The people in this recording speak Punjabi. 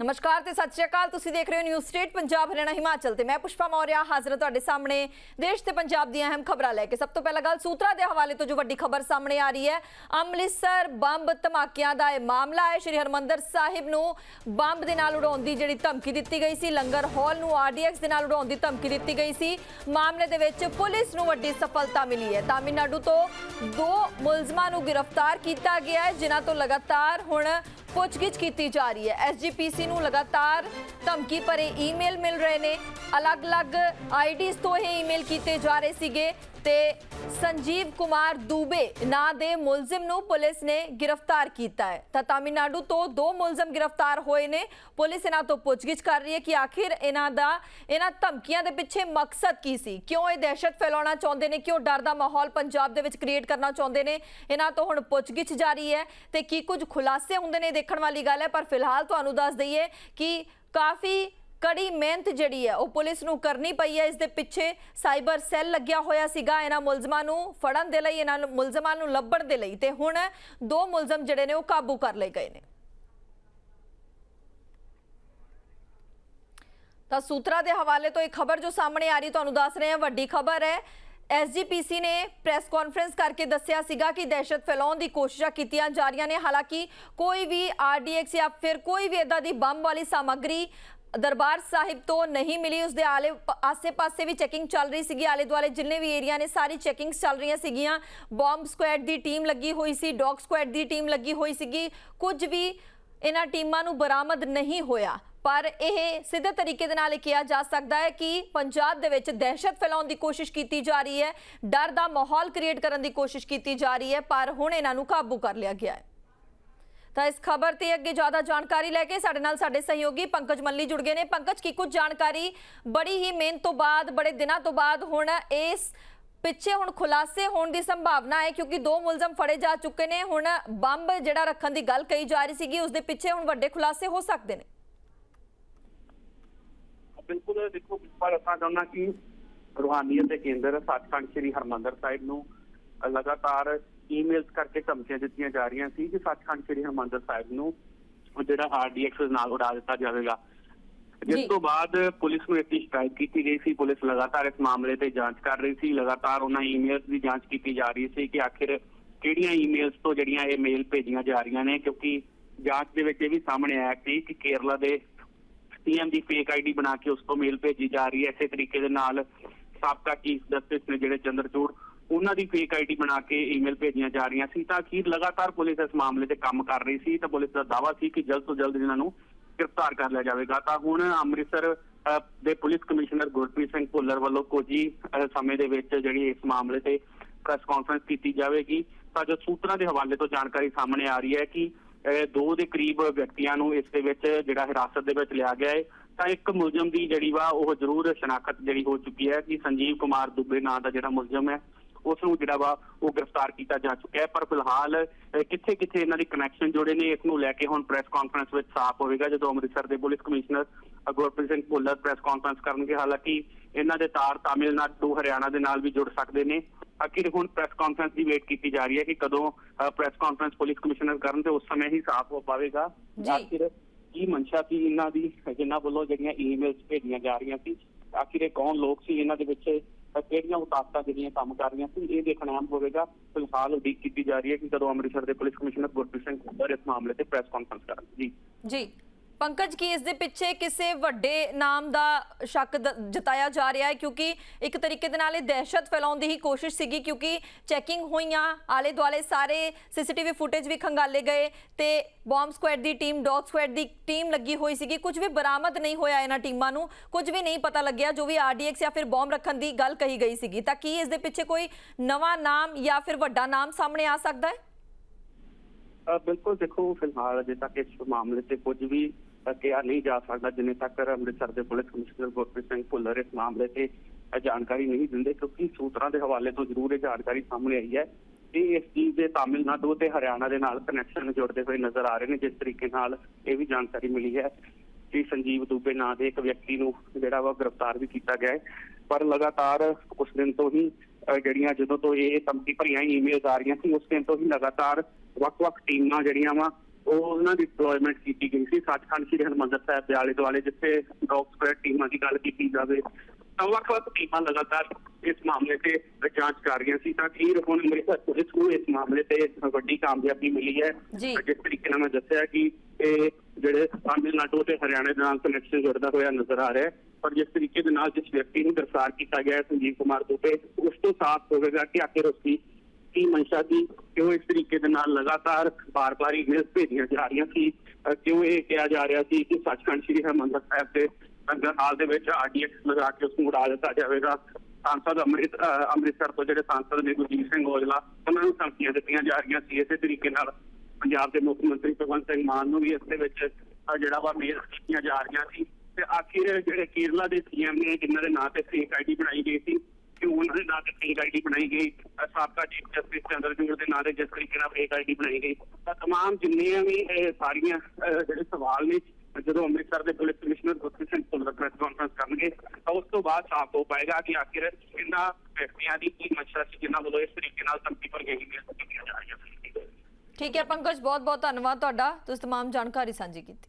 ਨਮਸਕਾਰ ਤੇ ਸਤਿ ਸ਼੍ਰੀ ਅਕਾਲ। ਤੁਸੀਂ ਦੇਖ ਰਹੇ ਹੋ ਨਿਊਜ਼ ਸਟੇਟ ਪੰਜਾਬ, ਹਰਿਆਣਾ, ਹਿਮਾਚਲ ਤੇ ਮੈਂ ਪੁਸ਼ਪਾ ਮੌਰਿਆ ਹਾਜ਼ਰ ਹਾਂ ਤੁਹਾਡੇ ਸਾਹਮਣੇ। ਦੇਸ਼ ਤੇ ਪੰਜਾਬ ਦੀਆਂ ਅਹਿਮ ਖਬਰਾਂ ਲੈ ਕੇ। ਸਭ ਤੋਂ ਪਹਿਲਾਂ ਗੱਲ ਸੂਤਰਾ ਦੇ ਹਵਾਲੇ ਤੋਂ ਜੋ ਵੱਡੀ ਖਬਰ ਸਾਹਮਣੇ ਆ ਰਹੀ ਹੈ। ਅੰਮ੍ਰਿਤਸਰ ਬੰਬ ਧਮਾਕਿਆਂ ਦਾ ਇਹ ਮਾਮਲਾ ਹੈ। ਸ਼੍ਰੀ ਹਰਮੰਦਰ ਸਾਹਿਬ ਨੂੰ ਬੰਬ ਦੇ ਨਾਲ ਉਡਾਉਣ ਦੀ ਜਿਹੜੀ ਧਮਕੀ ਦਿੱਤੀ ਗਈ ਸੀ, ਲੰਗਰ ਹਾਲ ਨੂੰ ਆਰਡੀਐਕਸ ਦੇ ਨਾਲ ਉਡਾਉਣ ਦੀ ਧਮਕੀ ਦਿੱਤੀ ਗਈ ਸੀ। ਮਾਮਲੇ ਦੇ ਵਿੱਚ ਪੁਲਿਸ ਨੂੰ ਵੱਡੀ ਸਫਲਤਾ ਮਿਲੀ ਹੈ। ਤਾਮਿਲਨਾਡੂ ਤੋਂ ਦੋ ਮੁਲਜ਼ਮਾਂ ਨੂੰ ਗ੍ਰਿਫਤਾਰ ਕੀਤਾ ਗਿਆ ਹੈ, ਜਿਨ੍ਹਾਂ ਤੋਂ ਲਗਾਤਾਰ ਹੁਣ ਪੁੱਛਗਿੱਛ ਕੀਤੀ ਜਾ ਰਹੀ ਹੈ। ਐਸਜੀਪੀਸੀ ਨੂੰ ਲਗਾਤਾਰ ਧਮਕੀ ਭਰੇ ਈਮੇਲ ਮਿਲ ਰਹੇ ਨੇ। ਅਲੱਗ-ਅਲੱਗ ਆਈਡੀਜ਼ ਤੋਂ ਇਹ ਈਮੇਲ ਕੀਤੇ ਜਾ ਰਹੇ ਸੀਗੇ ਤੇ ਸੰਜੀਵ ਕੁਮਾਰ ਦੂਬੇ ਨਾਂ ਦੇ ਮੁਲਜ਼ਮ ਨੂੰ ਪੁਲਿਸ ਨੇ ਗ੍ਰਿਫਤਾਰ ਕੀਤਾ ਹੈ। ਤਾਂ ਤਾਮਿਲਨਾਡੂ ਤੋਂ ਦੋ ਮੁਲਜ਼ਮ ਗ੍ਰਿਫਤਾਰ ਹੋਏ ਨੇ। ਪੁਲਿਸ ਇਹਨਾਂ ਤੋਂ ਪੁੱਛਗਿੱਛ ਕਰ ਰਹੀ ਹੈ ਕਿ ਆਖਿਰ ਇਹਨਾਂ ਦਾ, ਇਹਨਾਂ ਧਮਕੀਆਂ ਦੇ ਪਿੱਛੇ ਮਕਸਦ ਕੀ ਸੀ? ਕਿਉਂ ਇਹ ਦਹਿਸ਼ਤ ਫੈਲਾਉਣਾ ਚਾਹੁੰਦੇ ਨੇ? ਕਿਉਂ ਡਰ ਦਾ ਮਾਹੌਲ ਪੰਜਾਬ ਦੇ ਵਿੱਚ ਕ੍ਰੀਏਟ ਕਰਨਾ ਚਾਹੁੰਦੇ ਨੇ? ਇਹਨਾਂ ਤੋਂ ਹੁਣ ਪੁੱਛਗਿੱਛ ਜਾਰੀ ਹੈ ਤੇ ਕੀ ਕੁਝ ਖੁਲਾਸੇ ਹੁੰਦੇ ਨੇ? ਇਹ ਦੇਖਣ ਵਾਲੀ ਗੱਲ ਹੈ, ਪਰ ਫਿਲਹਾਲ ਤੁਹਾਨੂੰ ਦੱਸ ਦਈਏ ਕਿ ਕਾਫੀ ਕੜੀ ਮਿਹਨਤ ਜਿਹੜੀ ਹੈ, ਉਹ ਪੁਲਿਸ ਨੂੰ ਕਰਨੀ ਪਈ ਹੈ। ਇਸ ਦੇ ਪਿੱਛੇ ਸਾਈਬਰ ਸੈੱਲ ਲੱਗਿਆ ਹੋਇਆ ਸੀਗਾ ਇਹਨਾਂ ਮੁਲਜ਼ਮਾਂ ਨੂੰ ਫੜਨ ਦੇ ਲਈ, ਇਹਨਾਂ ਮੁਲਜ਼ਮਾਂ ਨੂੰ ਲੱਭਣ ਦੇ ਲਈ ਤੇ ਹੁਣ ਦੋ ਮੁਲਜ਼ਮ ਜਿਹੜੇ ਨੇ, ਉਹ ਕਾਬੂ ਕਰ ਲਏ ਗਏ ਨੇ। ਤਾਂ ਸੂਤਰਾ ਦੇ ਹਵਾਲੇ ਤੋਂ ਇੱਕ ਖਬਰ ਜੋ ਸਾਹਮਣੇ ਆ ਰਹੀ, ਤੁਹਾਨੂੰ ਦੱਸ ਰਹੇ ਹਾਂ, ਵੱਡੀ ਖਬਰ ਹੈ ਐਸਜੀਪੀਸੀ ਨੇ ਪ੍ਰੈਸ ਕਾਨਫਰੰਸ ਕਰਕੇ ਦੱਸਿਆ ਸੀਗਾ ਕਿ ਦਹਿਸ਼ਤ ਫੈਲਾਉਣ ਦੀ ਕੋਸ਼ਿਸ਼ਾਂ ਕੀਤੀਆਂ ਜਾ ਰਹੀਆਂ ਨੇ। ਹਾਲਾਂਕਿ ਕੋਈ ਵੀ ਆਰਡੀਐਕਸ ਜਾਂ ਫਿਰ ਕੋਈ ਵੀ ਇਦਾਂ ਦੀ ਬੰਬ ਵਾਲੀ ਸਾਮੱਗਰੀ ਦਰਬਾਰ ਸਾਹਿਬ ਤੋਂ ਨਹੀਂ ਮਿਲੀ। ਉਸ ਦੇ ਆਲੇ ਆਸੇ-ਪਾਸੇ ਵੀ ਚੈਕਿੰਗ ਚੱਲ ਰਹੀ ਸੀਗੀ। ਆਲੇ ਦੁਆਲੇ ਜਿੰਨੇ ਵੀ ਏਰੀਆ ਨੇ, ਸਾਰੀ ਚੈਕਿੰਗਸ ਚੱਲ ਰਹੀਆਂ ਸੀਗੀਆਂ। ਬੰਬ ਸਕੁਐਡ ਦੀ ਟੀਮ ਲੱਗੀ ਹੋਈ ਸੀ ਡੌਗ ਸਕੁਐਡ ਦੀ ਟੀਮ ਲੱਗੀ ਹੋਈ ਸੀਗੀ। ਕੁਝ ਵੀ ਇਹਨਾਂ ਟੀਮਾਂ ਨੂੰ ਬਰਾਮਦ ਨਹੀਂ ਹੋਇਆ। ਪਰ ਇਹ ਸਿੱਧੇ ਤਰੀਕੇ ਦੇ ਨਾਲ ਇਹ ਕਿਹਾ ਜਾ ਸਕਦਾ ਹੈ ਕਿ ਪੰਜਾਬ ਦੇ ਵਿੱਚ ਦਹਿਸ਼ਤ ਫੈਲਾਉਣ ਦੀ ਕੋਸ਼ਿਸ਼ ਕੀਤੀ ਜਾ ਰਹੀ ਹੈ, ਡਰ ਦਾ ਮਾਹੌਲ ਕ੍ਰੀਏਟ ਕਰਨ ਦੀ ਕੋਸ਼ਿਸ਼ ਕੀਤੀ ਜਾ ਰਹੀ ਹੈ, ਪਰ ਹੁਣ ਇਹਨਾਂ ਨੂੰ ਕਾਬੂ ਕਰ ਲਿਆ ਗਿਆ ਹੈ। ਤਾਂ ਇਸ ਖਬਰ ਤੇ ਅੱਗੇ ਜ਼ਿਆਦਾ ਜਾਣਕਾਰੀ ਲੈ ਕੇ ਸਾਡੇ ਨਾਲ ਸਾਡੇ ਸਹਿਯੋਗੀ ਪੰਕਜ ਮੱਲੀ ਜੁੜ ਗਏ ਨੇ। ਪੰਕਜ, ਕੀ ਕੁਝ ਜਾਣਕਾਰੀ? ਬੜੀ ਹੀ ਮਿਹਨਤ ਤੋਂ ਬਾਅਦ, ਬੜੇ ਦਿਨਾਂ ਤੋਂ ਬਾਅਦ ਹੁਣ ਇਸ ਪਿੱਛੇ ਹੁਣ ਖੁਲਾਸੇ ਹੋਣ ਦੀ ਸੰਭਾਵਨਾ ਹੈ, ਕਿਉਂਕਿ ਦੋ ਮੁਲਜ਼ਮ ਫੜੇ ਜਾ ਚੁੱਕੇ ਨੇ। ਹੁਣ ਬੰਬ ਜਿਹੜਾ ਰੱਖਣ ਦੀ ਗੱਲ ਕਹੀ ਜਾ ਰਹੀ ਸੀਗੀ, ਉਸ ਦੇ ਪਿੱਛੇ ਹੁਣ ਵੱਡੇ ਖੁਲਾਸੇ ਹੋ ਸਕਦੇ ਨੇ। ਬਿਲਕੁਲ ਦੇਖੋ ਪਰ ਅਸਾਂ ਚਾਹੁੰਦਾ ਕਿ ਰੂਹਾਨੀਅਤ ਦੇ ਕੇਂਦਰ ਸੱਚਖੰਡ ਸ੍ਰੀ ਹਰਮੰਦਰ ਸਾਹਿਬ ਨੂੰ ਲਗਾਤਾਰ ਈਮੇਲਸ ਕਰਕੇ ਧਮਕੀਆਂ ਦਿੱਤੀਆਂ ਜਾ ਰਹੀਆਂ ਸੀ ਕਿ ਸੱਚਖੰਡ ਸ੍ਰੀ ਹਰਮੰਦਰ ਸਾਹਿਬ ਨੂੰ ਜਿਹੜਾ ਆਰਡੀਐਕਸ ਨਾਲ ਉਡਾ ਦਿੱਤਾ ਜਾਵੇਗਾ। ਜਿਸ ਤੋਂ ਬਾਅਦ ਪੁਲਿਸ ਨੂੰ ਇੱਕ ਸ਼ਿਕਾਇਤ ਕੀਤੀ ਗਈ ਸੀ ਪੁਲਿਸ ਲਗਾਤਾਰ ਇਸ ਮਾਮਲੇ ਤੇ ਜਾਂਚ ਕਰ ਰਹੀ ਸੀ ਲਗਾਤਾਰ ਉਹਨਾਂ ਈਮੇਲਸ ਦੀ ਜਾਂਚ ਕੀਤੀ ਜਾ ਰਹੀ ਸੀ ਕਿ ਆਖਿਰ ਕਿਹੜੀਆਂ ਈਮੇਲਸ ਤੋਂ ਜਿਹੜੀਆਂ ਇਹ ਮੇਲ ਭੇਜੀਆਂ ਜਾ ਰਹੀਆਂ ਨੇ ਕਿਉਂਕਿ ਜਾਂਚ ਦੇ ਵਿੱਚ ਇਹ ਵੀ ਸਾਹਮਣੇ ਆਇਆ ਕਿ ਕੇਰਲਾ ਦੇ ਸੀਐਮ ਦੀ ਫੇਕ ਆਈਡੀ ਬਣਾ ਕੇ ਉਸ ਤੋਂ ਮੇਲ ਭੇਜੀ ਜਾ ਰਹੀ ਹੈ। ਇਸੇ ਤਰੀਕੇ ਦੇ ਨਾਲ ਸਾਬਕਾ ਚੀਫ ਜਸਟਿਸ ਨੇ ਜਿਹੜੇ ਚੰਦਰਚੂੜ, ਉਹਨਾਂ ਦੀ ਫੇਕ ਆਈਡੀ ਬਣਾ ਕੇ ਈਮੇਲ ਭੇਜੀਆਂ ਜਾ ਰਹੀਆਂ ਸੀ। ਤਾਂ ਅਖੀਰ ਲਗਾਤਾਰ ਪੁਲਿਸ ਇਸ ਮਾਮਲੇ ਤੇ ਕੰਮ ਕਰ ਰਹੀ ਸੀ। ਤਾਂ ਪੁਲਿਸ ਦਾ ਦਾਅਵਾ ਸੀ ਕਿ ਜਲਦ ਤੋਂ ਜਲਦ ਇਹਨਾਂ ਨੂੰ ਗ੍ਰਿਫਤਾਰ ਕਰ ਲਿਆ ਜਾਵੇਗਾ। ਤਾਂ ਹੁਣ ਅੰਮ੍ਰਿਤਸਰ ਦੇ ਪੁਲਿਸ ਕਮਿਸ਼ਨਰ ਗੁਰਪ੍ਰੀਤ ਸਿੰਘ ਭੁੱਲਰ ਵੱਲੋਂ ਕੁਝ ਹੀ ਸਮੇਂ ਦੇ ਵਿੱਚ ਜਿਹੜੀ ਇਸ ਮਾਮਲੇ ਤੇ ਪ੍ਰੈਸ ਕਾਨਫਰੰਸ ਕੀਤੀ ਜਾਵੇਗੀ। ਤਾਂ ਜੋ ਸੂਤਰਾਂ ਦੇ ਹਵਾਲੇ ਤੋਂ ਜਾਣਕਾਰੀ ਸਾਹਮਣੇ ਆ ਰਹੀ ਹੈ ਕਿ ਅਹ, ਦੋ ਦੇ ਕਰੀਬ ਵਿਅਕਤੀਆਂ ਨੂੰ ਇਸ ਦੇ ਵਿੱਚ ਜਿਹੜਾ ਹਿਰਾਸਤ ਦੇ ਵਿੱਚ ਲਿਆ ਗਿਆ ਹੈ ਤਾਂ ਇੱਕ ਮੁਲਜ਼ਮ ਦੀ ਜਿਹੜੀ ਵਾ ਉਹ ਜ਼ਰੂਰ ਸ਼ਨਾਖਤ ਜਿਹੜੀ ਹੋ ਚੁੱਕੀ ਹੈ ਕਿ ਸੰਜੀਵ ਕੁਮਾਰ ਦੁੱਬੇ ਨਾਂ ਦਾ ਜਿਹੜਾ ਮੁਲਜ਼ਮ ਹੈ ਉਸ ਨੂੰ ਜਿਹੜਾ ਵਾ ਉਹ ਗ੍ਰਿਫਤਾਰ ਕੀਤਾ ਜਾ ਚੁੱਕਿਆ ਹੈ। ਪਰ ਫਿਲਹਾਲ ਕਿੱਥੇ ਕਿੱਥੇ ਇਹਨਾਂ ਦੀ ਕਨੈਕਸ਼ਨ ਜੁੜੇ ਨੇ ਇਸ ਨੂੰ ਲੈ ਕੇ ਹੁਣ ਪ੍ਰੈਸ ਕਾਨਫਰੰਸ ਵਿੱਚ ਸਾਫ਼ ਹੋਵੇਗਾ ਜਦੋਂ ਅੰਮ੍ਰਿਤਸਰ ਦੇ police commissioner Gurpreet Singh Bhullar press conference ਕਰਨਗੇ। ਹਾਲਾਂਕਿ ਇਹਨਾਂ ਦੇ ਤਾਰ ਤਾਮਿਲਨਾਡੂ ਹਰਿਆਣਾ ਦੇ ਨਾਲ ਵੀ ਜੁੜ ਸਕਦੇ ਨੇ। ਆਖਿਰ ਹੁਣ ਪ੍ਰੈਸ ਕਾਨਫਰੰਸ ਦੀ ਵੇਟ ਕੀਤੀ ਜਾ ਰਹੀ ਹੈ ਕਿ ਕਦੋਂ ਪ੍ਰੈਸ ਕਾਨਫਰੰਸ ਪੁਲਿਸ ਕਮਿਸ਼ਨਰ ਕਰਨ ਤੇ ਉਸ ਸਮੇਂ ਹੀ ਸਾਫ਼ ਹੋ ਪਾਵੇਗਾ। ਆਖਿਰ ਕੀ ਮਨਸ਼ਾ ਸੀ ਇਹਨਾਂ ਦੀ ਜਿਨ੍ਹਾਂ ਵੱਲੋਂ ਜਿਹੜੀਆਂ ਈਮੇਲਸ ਭੇਜੀਆਂ ਜਾ ਰਹੀਆਂ ਸੀ? ਆਖਿਰ ਇਹ ਕੌਣ ਲੋਕ ਸੀ ਇਹਨਾਂ ਦੇ ਵਿੱਚ? ਕਿਹੜੀਆਂ ਉਤਾਕਤਾਂ ਜਿਹੜੀਆਂ ਕੰਮ ਕਰ ਰਹੀਆਂ ਸੀ? ਇਹ ਦੇਖਣਾ ਅਹਿਮ ਹੋਵੇਗਾ। ਫਿਲਹਾਲ ਉਡੀਕ ਕੀਤੀ ਜਾ ਰਹੀ ਹੈ ਕਿ ਕਦੋਂ ਅੰਮ੍ਰਿਤਸਰ ਦੇ ਪੁਲਿਸ ਕਮਿਸ਼ਨਰ ਗੁਰਪ੍ਰੀਤ ਸਿੰਘ ਭੁੱਲਰ ਇਸ ਮਾਮਲੇ ਤੇ ਪ੍ਰੈਸ ਕਾਨਫਰੰਸ ਕਰਨ। ਜੀ। ਜੀ। ਪੰਕਜ, ਕੀ ਇਸ ਦੇ ਪਿੱਛੇ ਕਿਸੇ ਵੱਡੇ ਨਾਮ ਦਾ ਸ਼ੱਕ ਜਤਾਇਆ ਜਾ ਰਿਹਾ ਹੈ? ਕਿਉਂਕਿ ਇੱਕ ਤਰੀਕੇ ਦੇ ਨਾਲ ਇਹ ਦਹਿਸ਼ਤ ਫੈਲਾਉਣ ਦੀ ਹੀ ਕੋਸ਼ਿਸ਼ ਸੀਗੀ, ਕਿਉਂਕਿ ਚੈਕਿੰਗ ਹੋਈਆਂ ਆਲੇ ਦੁਆਲੇ ਸਾਰੇ ਸੀਸੀਟੀਵੀ ਫੁਟੇਜ ਵੀ ਖੰਗਾਲੇ ਗਏ ਤੇ ਬੰਬ ਸਕੁਐਡ ਦੀ ਟੀਮ, ਡੌਗ ਸਕੁਐਡ ਦੀ ਟੀਮ ਲੱਗੀ ਹੋਈ ਸੀਗੀ। ਕੁਝ ਵੀ ਬਰਾਮਦ ਨਹੀਂ ਹੋਇਆ ਇਹਨਾਂ ਟੀਮਾਂ ਨੂੰ, ਕੁਝ ਵੀ ਨਹੀਂ ਪਤਾ ਲੱਗਿਆ, ਜੋ ਵੀ ਆਰਡੀਐਕਸ ਜਾਂ ਫਿਰ ਬੰਬ ਰੱਖਣ ਦੀ ਗੱਲ ਕਹੀ ਗਈ ਸੀਗੀ। ਤਾਂ ਕੀ ਇਸ ਦੇ ਪਿੱਛੇ ਕੋਈ ਨਵਾਂ ਨਾਮ ਜਾਂ ਫਿਰ ਵੱਡਾ ਨਾਮ ਸਾਹਮਣੇ ਆ ਸਕਦਾ ਹੈ? ਬਿਲਕੁਲ ਦੇਖੋ, ਫਿਲਹਾਲ ਅਜੇ ਤੱਕ ਇਸ ਮਾਮਲੇ ਤੇ ਕੁਝ ਵੀ ਕਿਹਾ ਨਹੀਂ ਜਾ ਸਕਦਾ, ਜਿੰਨੇ ਤੱਕ ਅੰਮ੍ਰਿਤਸਰ ਦੇ ਪੁਲਿਸ ਕਮਿਸ਼ਨਰ ਗੁਰਪ੍ਰੀਤ ਸਿੰਘ ਭੁੱਲਰ ਇਸ ਮਾਮਲੇ ਤੇ ਜਾਣਕਾਰੀ ਨਹੀਂ ਦਿੰਦੇ, ਕਿਉਂਕਿ ਸੂਤਰਾਂ ਦੇ ਹਵਾਲੇ ਤੋਂ ਜ਼ਰੂਰ ਇਹ ਜਾਣਕਾਰੀ ਸਾਹਮਣੇ ਆਈ ਹੈ ਕਿ ਇਸ ਚੀਜ਼ ਦੇ ਤਾਮਿਲਨਾਡੂ ਤੇ ਹਰਿਆਣਾ ਦੇ ਨਾਲ ਕਨੈਕਸ਼ਨ ਜੁੜਦੇ ਹੋਏ ਨਜ਼ਰ ਆ ਰਹੇ ਨੇ, ਜਿਸ ਤਰੀਕੇ ਨਾਲ ਇਹ ਵੀ ਜਾਣਕਾਰੀ ਮਿਲੀ ਹੈ ਕਿ ਸੰਜੀਵ ਦੂਬੇ ਨਾਂ ਦੇ ਇੱਕ ਵਿਅਕਤੀ ਨੂੰ ਜਿਹੜਾ ਵਾ ਗ੍ਰਿਫਤਾਰ ਵੀ ਕੀਤਾ ਗਿਆ ਹੈ। ਪਰ ਲਗਾਤਾਰ ਕੁਝ ਦਿਨ ਤੋਂ ਹੀ ਜਿਹੜੀਆਂ ਜਦੋਂ ਤੋਂ ਇਹ ਧਮਕੀ ਭਰੀਆਂ ਈਮੇਲਸ ਆ ਰਹੀਆਂ ਸੀ, ਉਸ ਦਿਨ ਤੋਂ ਹੀ ਲਗਾਤਾਰ ਵੱਖ-ਵੱਖ ਟੀਮਾਂ ਜਿਹੜੀਆਂ ਵਾ ਉਹਨਾਂ ਦੀ ਡਿਪਲੋਇਮੈਂਟ ਕੀਤੀ ਗਈ ਸੀ ਸੱਚਖੰਡ ਸ੍ਰੀ ਹਰਿਮੰਦਰ ਸਾਹਿਬ ਦੇ ਆਲੇ ਦੁਆਲੇ ਜਿੱਥੇ ਡੌਗ ਸਕੁਐਡ ਟੀਮਾਂ ਦੀ ਗੱਲ ਕੀਤੀ ਜਾਵੇ। ਤਾਂ ਵੱਖ-ਵੱਖ ਟੀਮਾਂ ਲਗਾਤਾਰ ਇਸ ਮਾਮਲੇ ਤੇ ਜਾਂਚ ਕਰ ਰਹੀਆਂ ਸੀ ਤਾਂ ਅਖੀਰ ਹੁਣ ਅੰਮ੍ਰਿਤਸਰ ਪੁਲਿਸ ਨੂੰ ਇਸ ਮਾਮਲੇ ਤੇ ਵੱਡੀ ਕਾਮਯਾਬੀ ਮਿਲੀ ਹੈ। ਜਿਸ ਤਰੀਕੇ ਨਾਲ ਮੈਂ ਦੱਸਿਆ ਕਿ ਇਹ ਜਿਹੜੇ ਤਾਮਿਲਨਾਡੂ ਤੇ ਹਰਿਆਣਾ ਦੇ ਨਾਲ ਕਨੈਕਸ਼ਨ ਜੁੜਦਾ ਹੋਇਆ ਨਜ਼ਰ ਆ ਰਿਹਾ ਹੈ। ਪਰ ਜਿਸ ਤਰੀਕੇ ਦੇ ਨਾਲ ਜਿਸ ਵਿਅਕਤੀ ਨੂੰ ਗ੍ਰਿਫਤਾਰ ਕੀਤਾ ਗਿਆ ਹੈ ਸੰਜੀਵ ਕੁਮਾਰ ਦੁਬੇ ਉਸ ਤੋਂ ਸਾਫ਼ ਹੋਵੇਗਾ ਕਿ ਆਖਿਰ ਉਸ ਦੀ ਕੀ ਮਨਸ਼ਾ ਸੀ ਕਿਉਂ ਇਸ ਤਰੀਕੇ ਦੇ ਨਾਲ ਲਗਾਤਾਰ ਬਾਰ-ਬਾਰ ਈਮੇਲਸ ਭੇਜੀਆਂ ਜਾ ਰਹੀਆਂ ਸੀ? ਕਿਉਂ ਇਹ ਕਿਹਾ ਜਾ ਰਿਹਾ ਸੀ ਕਿ ਸੱਚਖੰਡ ਸ੍ਰੀ ਹਰਿਮੰਦਰ ਸਾਹਿਬ ਦੇ ਲੰਗਰ ਹਾਲ ਦੇ ਵਿੱਚ ਆਰਡੀਐਕਸ ਲਗਾ ਕੇ ਉਸ ਨੂੰ ਉਡਾ ਦਿੱਤਾ ਜਾਵੇਗਾ? ਸਾਂਸਦ ਅੰਮ੍ਰਿਤ ਅੰਮ੍ਰਿਤਸਰ ਤੋਂ ਜਿਹੜੇ ਸਾਂਸਦ ਨੇ ਗੁਰਜੀਤ ਸਿੰਘ ਔਜਲਾ, ਉਹਨਾਂ ਨੂੰ ਧਮਕੀਆਂ ਦਿੱਤੀਆਂ ਜਾ ਰਹੀਆਂ ਸੀ। ਇਸੇ ਤਰੀਕੇ ਨਾਲ ਪੰਜਾਬ ਦੇ ਮੁੱਖ ਮੰਤਰੀ ਭਗਵੰਤ ਸਿੰਘ ਮਾਨ ਨੂੰ ਵੀ ਇਸ ਦੇ ਵਿੱਚ ਜਿਹੜਾ ਵਾ ਮੇਲ ਕੀਤੀਆਂ ਜਾ ਰਹੀਆਂ ਸੀ। ਤੇ ਆਖਿਰ ਜਿਹੜੇ ਕੇਰਲਾ ਦੇ ਸੀਐਮ ਨੇ, ਜਿਨ੍ਹਾਂ ਦੇ ਨਾਂ ਤੇ ਫੇਕ ਆਈਡੀ ਬਣਾਈ ਗਈ ਸੀ ਕਿ ਉਹਨਾਂ ਦੇ ਨਾਂ ਤੇ ਫੇਕ ਆਈਡੀ ਬਣਾਈ ਗਈ ਸਾਬਕਾ ਚੀਫ ਜਸਟਿਸ ਚੰਦਰਚੂੜ ਦੇ ਨਾਂ ਤੇ ਜਿਸ ਤਰੀਕੇ ਨਾਲ ਫੇਕ ਆਈਡੀ ਬਣਾਈ ਗਈ। ਤਾਂ ਤਮਾਮ ਜਿੰਨੀਆਂ ਵੀ ਇਹ ਸਾਰੀਆਂ ਜਿਹੜੇ ਸਵਾਲ ਨੇ, ਜਦੋਂ ਅੰਮ੍ਰਿਤਸਰ ਦੇ police commissioner Gurpreet Singh Bhullar press conference ਕਰਨਗੇ, ਤਾਂ ਉਸ ਤੋਂ ਬਾਅਦ ਸਾਫ਼ ਹੋ ਪਾਏਗਾ ਕਿ ਆਖਿਰ ਇਹਨਾਂ ਵਿਅਕਤੀਆਂ ਦੀ ਕੀ ਮਨਸ਼ਾ ਸੀ, ਜਿਨ੍ਹਾਂ ਵੱਲੋਂ ਇਸ ਤਰੀਕੇ ਨਾਲ ਧਮਕੀ ਪਰ ਗਈ ਕੀਤੀਆਂ ਜਾ ਰਹੀਆਂ ਠੀਕ ਹੈ, ਪੰਕਜ ਬਹੁਤ ਬਹੁਤ ਧੰਨਵਾਦ ਤੁਹਾਡਾ। ਤੁਸੀਂ ਤਮਾਮ ਜਾਣਕਾਰੀ ਸਾਂਝੀ ਕੀਤੀ।